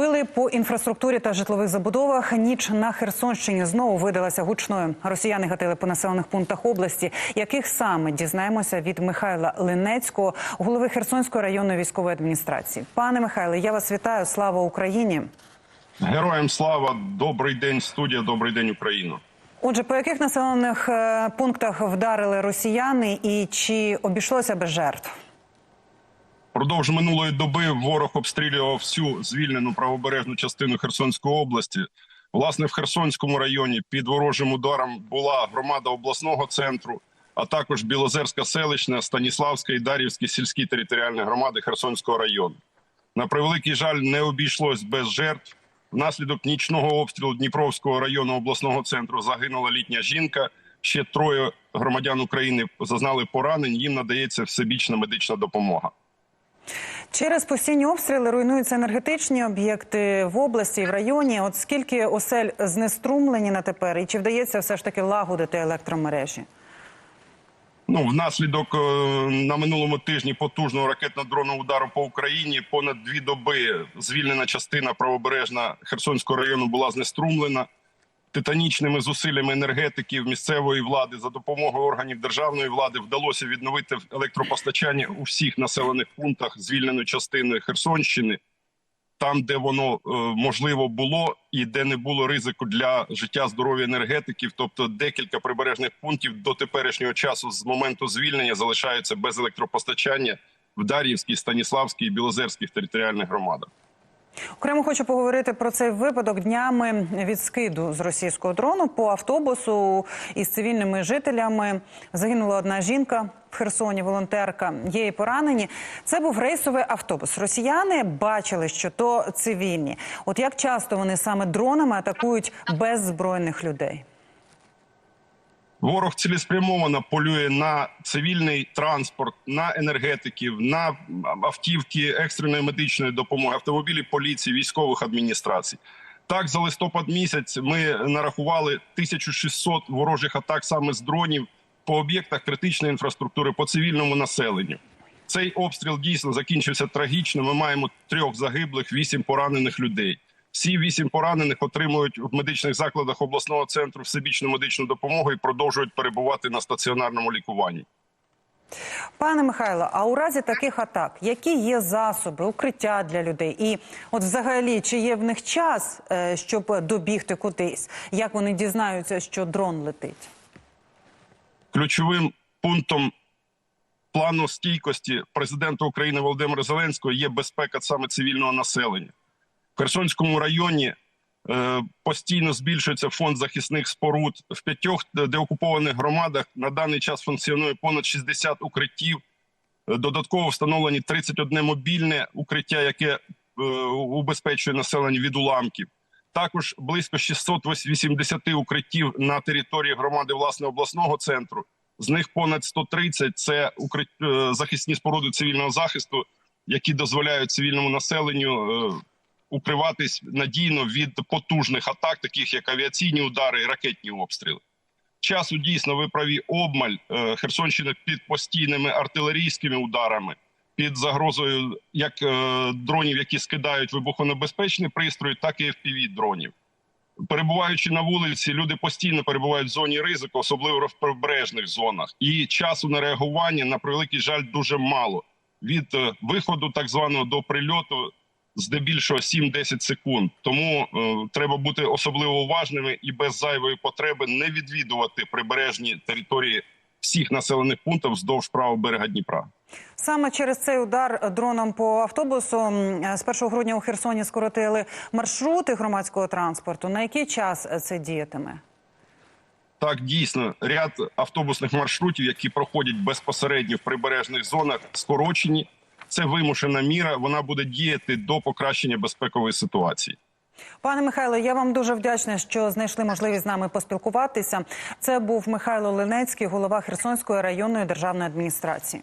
Били по інфраструктурі та житлових забудовах. Ніч на Херсонщині знову видалася гучною. Росіяни гатили по населених пунктах області, яких саме дізнаємося від Михайла Линецького, голови Херсонської районної військової адміністрації. Пане Михайле, я вас вітаю. Слава Україні! Героям слава, добрий день, студія, добрий день, Україна. Отже, по яких населених е, пунктах вдарили росіяни, і чи обійшлося без жертв? Продовж минулої доби ворог обстрілював всю звільнену правобережну частину Херсонської області. Власне, в Херсонському районі під ворожим ударом була громада обласного центру, а також Білозерська селищна, Станіславська і Дар'ївські сільські територіальні громади Херсонського району. На превеликий жаль, не обійшлось без жертв. Внаслідок нічного обстрілу Дніпровського району обласного центру загинула літня жінка. Ще троє громадян України зазнали поранень. Їм надається всебічна медична допомога. Через постійні обстріли руйнуються енергетичні об'єкти в області і в районі. От скільки осель знеструмлені на тепер, і чи вдається все ж таки лагодити електромережі? Ну, внаслідок е, на минулому тижні потужного ракетно-дронного удару по Україні понад дві доби звільнена частина правобережна Херсонського району була знеструмлена. Титанічними зусиллями енергетиків місцевої влади за допомогою органів державної влади вдалося відновити електропостачання у всіх населених пунктах звільненої частини Херсонщини, там, де воно е, можливо було, і де не було ризику для життя здоров'я енергетиків. Тобто декілька прибережних пунктів до теперішнього часу з моменту звільнення залишаються без електропостачання в Дар'ївській, Станіславській і Білозерських територіальних громадах. Окремо хочу поговорити про цей випадок днями від скиду з російського дрону по автобусу із цивільними жителями. Загинула одна жінка в Херсоні, волонтерка. Є і поранені. Це був рейсовий автобус. Росіяни бачили, що то цивільні. От як часто вони саме дронами атакують беззбройних людей? Ворог цілеспрямовано полює на цивільний транспорт, на енергетиків, на автівки екстреної медичної допомоги, автомобілі поліції, військових адміністрацій. Так, за листопад місяць ми нарахували 1600 ворожих атак саме з дронів по об'єктах критичної інфраструктури, по цивільному населенню. Цей обстріл дійсно закінчився трагічно. Ми маємо трьох загиблих, вісім поранених людей. Всі вісім поранених отримують в медичних закладах обласного центру всебічну медичну допомогу і продовжують перебувати на стаціонарному лікуванні. Пане Михайло, а у разі таких атак, які є засоби, укриття для людей? І от взагалі, чи є в них час, е, щоб добігти кудись? Як вони дізнаються, що дрон летить? Ключовим пунктом плану стійкості президента України Володимира Зеленського є безпека саме цивільного населення. Херсонському районі е, постійно збільшується фонд захисних споруд в п'ятьох деокупованих громадах. На даний час функціонує понад 60 укриттів. Е, Додатково встановлені 31 мобільне укриття, яке е, убезпечує населення від уламків. Також близько 680 укриттів на території громади власне обласного центру. З них понад 130 – це е, захисні споруди цивільного захисту, які дозволяють цивільному населенню е, укриватись надійно від потужних атак, таких як авіаційні удари і ракетні обстріли. Часу дійсно ви праві обмаль Е, Херсонщина під постійними артилерійськими ударами, під загрозою як е, дронів, які скидають вибухонебезпечні пристрої, так і fpv дронів. Перебуваючи на вулиці, люди постійно перебувають в зоні ризику, особливо в прибережних зонах. І часу на реагування на превеликий жаль дуже мало. Від е, виходу так званого до прильоту здебільшого 7-10 секунд. Тому е, треба бути особливо уважними і без зайвої потреби не відвідувати прибережні території всіх населених пунктів вздовж правого берега Дніпра. Саме через цей удар дроном по автобусу е, з 1 грудня у Херсоні скоротили маршрути громадського транспорту. На який час це діятиме? Так, дійсно, ряд автобусних маршрутів, які проходять безпосередньо в прибережних зонах, скорочені. Це вимушена міра. Вона буде діяти до покращення безпекової ситуації. Пане Михайло, я вам дуже вдячна, що знайшли можливість з нами поспілкуватися. Це був Михайло Ленецький, голова Херсонської районної державної адміністрації.